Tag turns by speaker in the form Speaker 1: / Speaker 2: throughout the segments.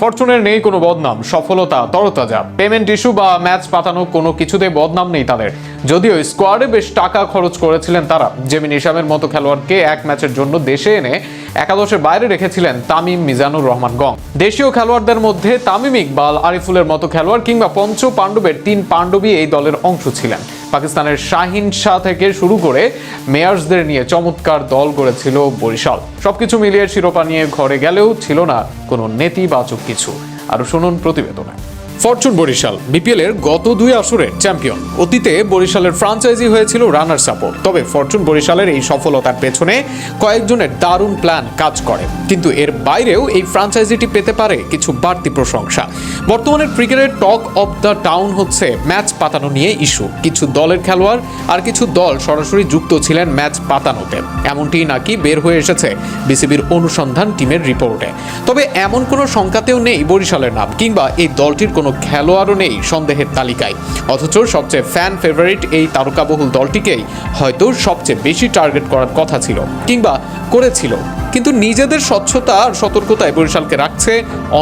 Speaker 1: ফরচুনের নেই কোনো বদনাম, সফলতা তরতাজা। পেমেন্ট ইস্যু বা ম্যাচ পাতানো কোনো কিছুতে বদনাম নেই তাদের। যদিও স্কোয়াডে বেশ টাকা খরচ করেছিলেন তারা। জেমিন ইসামের মতো খেলোয়াড়কে এক ম্যাচের জন্য দেশে এনে একাদশের বাইরে রেখেছিলেন তামিম মিজানুর রহমান গং। দেশীয় খেলোয়াড়দের মধ্যে তামিম ইকবাল, আরিফুলের মতো খেলোয়াড় কিংবা পঞ্চ পাণ্ডবের তিন পাণ্ডবী এই দলের অংশ ছিলেন। পাকিস্তানের শাহিন শাহ থেকে শুরু করে মেয়ার্সদের নিয়ে চমৎকার দল গড়েছিল বরিশাল। সবকিছু মিলিয়ে শিরোপা নিয়ে ঘরে গেলেও ছিল না কোনো নেতিবাচক কিছু। আরও শুনুন প্রতিবেদনে। ফরচুন বরিশাল, বিপিএল এর গত দুই আসরের চ্যাম্পিয়ন। অতীতে বরিশালের ফ্রাঞ্চাইজি হয়েছিল রানার সাপোর্ট। তবে ফরচুন বরিশালের এই সফলতার পেছনে কয়েকজনের দারুণ প্ল্যান কাজ করে। কিন্তু এর বাইরেও এই ফ্রাঞ্চাইজিটি পেতে পারে কিছু বাড়তি প্রশংসা। বর্তমানে ক্রিকেটের টক অফ দ্য টাউন হচ্ছে ম্যাচ পাতানো নিয়ে ইস্যু। কিছু দলের খেলোয়াড় আর কিছু দল সরাসরি যুক্ত ছিলেন ম্যাচ পাতানোতে। এমনটি নাকি বের হয়ে এসেছে বিসিবির অনুসন্ধান টিমের রিপোর্টে। তবে এমন কোনো সংখ্যাতেও নেই বরিশালের নাম, কিংবা এই দলটির কোনো খেলোয়াড়ও নেই সন্দেহের তালিকায়। অথচ সবচেয়ে ফ্যান ফেভারিট এই তারকাবহুল দলটিকেই হয়তো সবচেয়ে বেশি টার্গেট করার কথা ছিল, কিংবা করেছিল। কিন্তু নিজেদের স্বচ্ছতা আর সতর্কতায় বরিশালকে রাখছে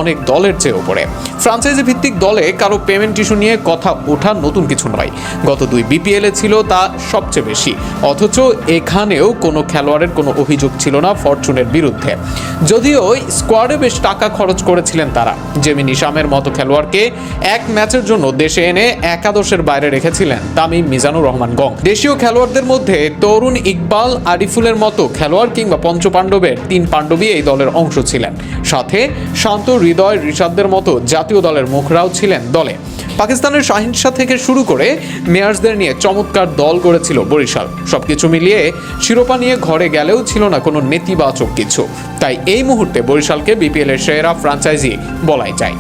Speaker 1: অনেক দলের চেয়ে ওপরে ফ্রাঞ্চাইজি ভিত্তিক দলে কারও পেমেন্ট ইস্যু নিয়ে কথা ওঠা নতুন কিছু নয়। গত দুই বিপিএল ছিল তা সবচেয়ে বেশি। অথচ এখানেও কোনো খেলোয়াড়ের কোনো অভিযোগ ছিল না ফরচুনের বিরুদ্ধে। যদিও স্কোয়াডে বেশ টাকা খরচ করেছিলেন তারা। জেমিন নিশামের মতো খেলোয়াড়কে এক ম্যাচের জন্য দেশে এনে একাদশের বাইরে রেখেছিলেন তামিম মিজানুর রহমান গং। দেশীয় খেলোয়াড়দের মধ্যে তরুণ ইকবাল, আরিফুলের মতো খেলোয়াড় কিংবা পঞ্চপাণ্ডবের তিন পাণ্ডবী এই দলের অংশ ছিলেন। সাথে শান্ত হৃদয় ঋষাদদের মতো জাতীয় দলের মুখরাও ছিলেন দলে। পাকিস্তানের সহিংসা থেকে শুরু করে মেয়ার্সদের নিয়ে চমৎকার দল গড়েছিল বরিশাল। সবকিছু মিলিয়ে শিরোপা নিয়ে ঘরে গেলেও ছিল না কোনো নেতিবাচক কিছু। তাই এই মুহূর্তে বরিশালকে বিপিএলের সেরা ফ্রাঞ্চাইজি বলাই যায়।